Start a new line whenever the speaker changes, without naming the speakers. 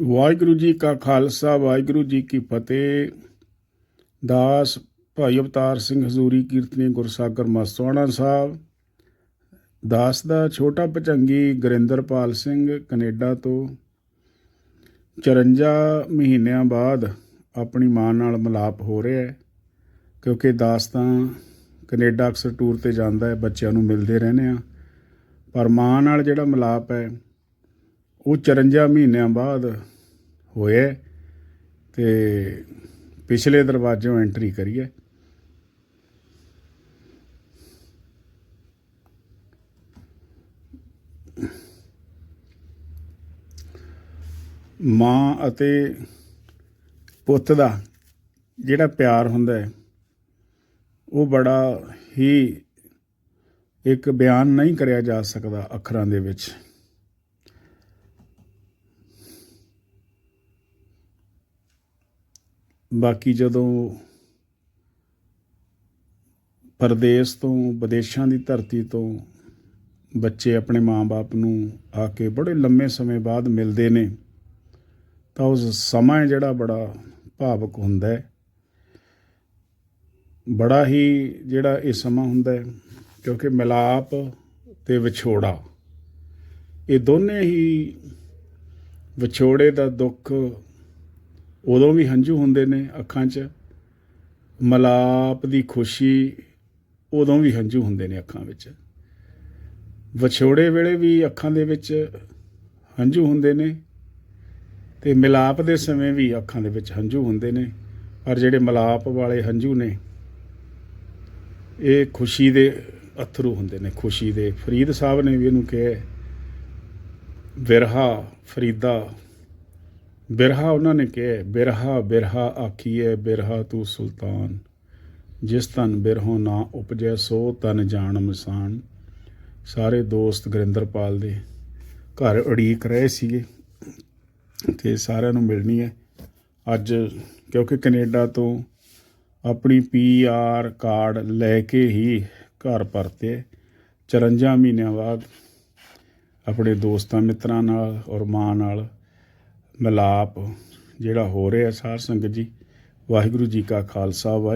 ਵਾਹਿਗੁਰੂ ਜੀ ਕਾ ਖਾਲਸਾ, ਵਾਹਿਗੁਰੂ ਜੀ ਕੀ ਫਤਿਹ। ਦਾਸ ਭਾਈ ਅਵਤਾਰ ਸਿੰਘ ਹਜ਼ੂਰੀ ਕੀਰਤਨੀ ਗੁਰਸਾਗਰ ਮਸਤਵਾਣਾ ਸਾਹਿਬ। ਦਾਸ ਦਾ ਛੋਟਾ ਭਚੰਗੀ ਗੁਰਿੰਦਰਪਾਲ ਸਿੰਘ ਕੈਨੇਡਾ ਤੋਂ। 54 ਮਹੀਨਿਆਂ ਬਾਅਦ ਆਪਣੀ ਮਾਂ ਨਾਲ ਮਿਲਾਪ ਹੋ ਰਿਹਾ ਹੈ, ਕਿਉਂਕਿ ਦਾਸ ਤਾਂ ਕੈਨੇਡਾ ਅਕਸਰ ਟੂਰ ਤੇ ਜਾਂਦਾ ਹੈ, ਬੱਚਿਆਂ ਨੂੰ ਮਿਲਦੇ ਰਹਿੰਦੇ ਆ। ਪਰ ਮਾਂ ਨਾਲ ਜਿਹੜਾ ਮਿਲਾਪ ਹੈ ਉਹ 54 ਮਹੀਨਿਆਂ ਬਾਅਦ ਹੋਇਆ ਹੈ ਤੇ ਪਿਛਲੇ ਦਰਵਾਜ਼ੋਂ ਐਂਟਰੀ ਕਰੀਏ ਮਾਂ ਅਤੇ ਪੁੱਤ ਦਾ ਜਿਹੜਾ ਪਿਆਰ ਹੁੰਦਾ ਹੈ, ਉਹ ਬੜਾ ਹੀ ਇੱਕ ਬਿਆਨ ਨਹੀਂ ਕਰਿਆ ਜਾ ਸਕਦਾ ਅੱਖਰਾਂ ਦੇ ਵਿੱਚ। ਬਾਕੀ ਜਦੋਂ ਪਰਦੇਸ ਤੋਂ, ਵਿਦੇਸ਼ਾਂ ਦੀ ਧਰਤੀ ਤੋਂ ਬੱਚੇ ਆਪਣੇ ਮਾਂ-ਬਾਪ ਨੂੰ ਆ ਕੇ ਬੜੇ ਲੰਮੇ ਸਮੇਂ ਬਾਅਦ ਮਿਲਦੇ ਨੇ, ਤਾਂ ਉਸ ਸਮਾਂ ਜਿਹੜਾ ਬੜਾ ਭਾਵਕ ਹੁੰਦਾ ਹੈ। ਬੜਾ ਹੀ ਜਿਹੜਾ ਇਹ ਸਮਾਂ ਹੁੰਦਾ ਹੈ, ਕਿਉਂਕਿ ਮਿਲਾਪ ਤੇ ਵਿਛੋੜਾ, ਇਹ ਦੋਨੇ ਹੀ ਵਿਛੋੜੇ ਦਾ ਦੁੱਖ ਉਦੋਂ ਵੀ ਹੰਝੂ ਹੁੰਦੇ ਨੇ ਅੱਖਾਂ 'ਚ। ਮਲਾਪ ਦੀ ਖੁਸ਼ੀ ਉਦੋਂ ਵੀ ਹੰਝੂ ਹੁੰਦੇ ਨੇ ਅੱਖਾਂ ਵਿੱਚ। ਵਿਛੋੜੇ ਵੇਲੇ ਵੀ ਅੱਖਾਂ ਦੇ ਵਿੱਚ ਹੰਝੂ ਹੁੰਦੇ ਨੇ ਤੇ ਮਿਲਾਪ ਦੇ ਸਮੇਂ ਵੀ ਅੱਖਾਂ ਦੇ ਵਿੱਚ ਹੰਝੂ ਹੁੰਦੇ ਨੇ। ਪਰ ਜਿਹੜੇ ਮਲਾਪ ਵਾਲੇ ਹੰਝੂ ਨੇ, ਇਹ ਖੁਸ਼ੀ ਦੇ ਅਥਰੂ ਹੁੰਦੇ ਨੇ। ਖੁਸ਼ੀ ਦੇ। ਫਰੀਦ ਸਾਹਿਬ ਨੇ ਵੀ ਇਹਨੂੰ ਕਿਹਾ ਵਿਰਹਾ ਫਰੀਦਾ ਬਿਰਹਾ ਉਹਨਾਂ ਨੇ ਕਿਹਾ, ਬਿਰਹਾ ਬਿਰਹਾ ਆਖੀਏ ਬਿਰਹਾ ਤੂੰ ਸੁਲਤਾਨ। ਜਿਸ ਤਨ ਬਿਰਹੋ ਨਾ ਉਪਜੈ, ਸੋ ਤਨ ਜਾਣ ਮਸਾਨ। ਸਾਰੇ ਦੋਸਤ ਗਰਿੰਦਰਪਾਲ ਦੇ ਘਰ ਉਡੀਕ ਰਹੇ ਸੀਗੇ ਤੇ ਸਾਰਿਆਂ ਨੂੰ ਮਿਲਣੀ ਹੈ। ਅੱਜ ਕਿਉਂਕਿ ਕੈਨੇਡਾ ਤੋਂ ਆਪਣੀ ਪੀ ਆਰ ਕਾਰਡ ਲੈ ਕੇ ਹੀ ਘਰ ਪਰਤੇ 54 ਮਹੀਨਿਆਂ ਬਾਅਦ ਆਪਣੇ ਦੋਸਤਾਂ ਮਿੱਤਰਾਂ ਨਾਲ ਔਰ ਮਾਂ ਨਾਲ ਮਿਲਾਪ ਜਿਹੜਾ ਹੋ ਰਿਹਾ ਸਾਰ ਸੰਗਤ ਜੀ ਵਾਹਿਗੁਰੂ ਜੀ ਕਾ ਖਾਲਸਾ ਵਾਹਿਗੁਰੂ